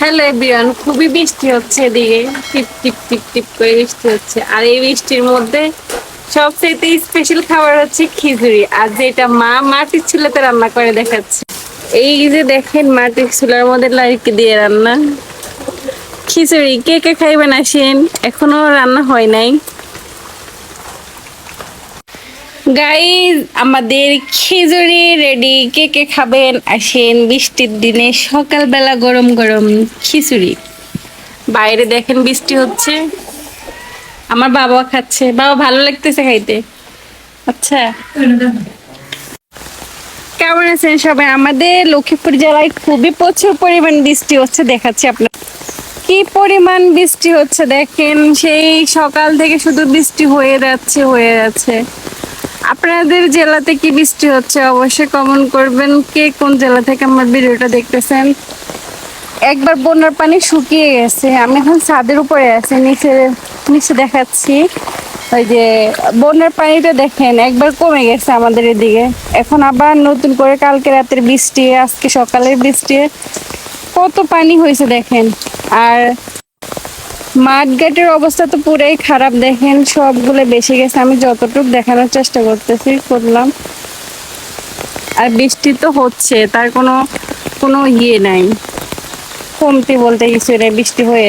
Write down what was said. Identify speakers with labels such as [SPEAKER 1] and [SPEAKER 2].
[SPEAKER 1] Hello everyone, খুবই বৃষ্টি হচ্ছে এদিকে। টিপ টিপ টিপ টিপ করে বৃষ্টি হচ্ছে। আর এই বৃষ্টির মধ্যে সবচেয়ে স্পেশাল খাবার হচ্ছে খিচুড়ি। আর যেটা মা মাটির চুলাতে রান্না করে দেখাচ্ছে। এই যে দেখেন মাটির চুলার মধ্যে লাইকি দিয়ে রান্না। খিচুড়ি, কে কে খাইবেন আসেন? এখনও রান্না হয় নাই। গাইজ আমাদের খিচুড়ি রেডি কে কে খাবেন? আসেন, বৃষ্টির দিনে সকালবেলা গরম গরম খিচুড়ি। বাইরে দেখেন বৃষ্টি হচ্ছে। আমার বাবা খাচ্ছে। বাবা, ভালো লাগতেছে খাইতে? আচ্ছা। কেমন আছেন সবাই? আমাদের লক্ষ্মীপুর জেলায় খুবই প্রচুর পরিমাণ বৃষ্টি হচ্ছে, দেখাচ্ছি আপনার কি পরিমাণ বৃষ্টি হচ্ছে দেখেন? সেই সকাল থেকে শুধু বৃষ্টি হয়ে যাচ্ছে হয়ে যাচ্ছে। আপনাদের জেলাতে কি বৃষ্টি হচ্ছে অবশ্যই কমেন্ট করবেন। কে কোন জেলা থেকে আমার ভিডিওটা দেখতেছেন? একবার বন্যার পানি শুকিয়ে গেছে। আমি এখন ছাদের উপরে আছি, নিচে নিচে দেখাচ্ছি। ওই যে বন্যার পানিটা দেখেন, একবার কমে গেছে আমাদের এদিকে। এখন আবার নতুন করে কালকে রাতের বৃষ্টি, আজকে সকালের বৃষ্টি। কত পানি হয়েছে দেখেন। আর মাঠ ঘাটের অবস্থা তো পুরাই খারাপ, দেখেন সবগুলো বেশি গেছে। আমি যতটুকু দেখানোর চেষ্টা করতেছি, করলাম। আর বৃষ্টি তো হচ্ছে, তার কোনো কোনো ইয়ে নাই। কমতি বলতে কিছু নেই, বৃষ্টি হয়ে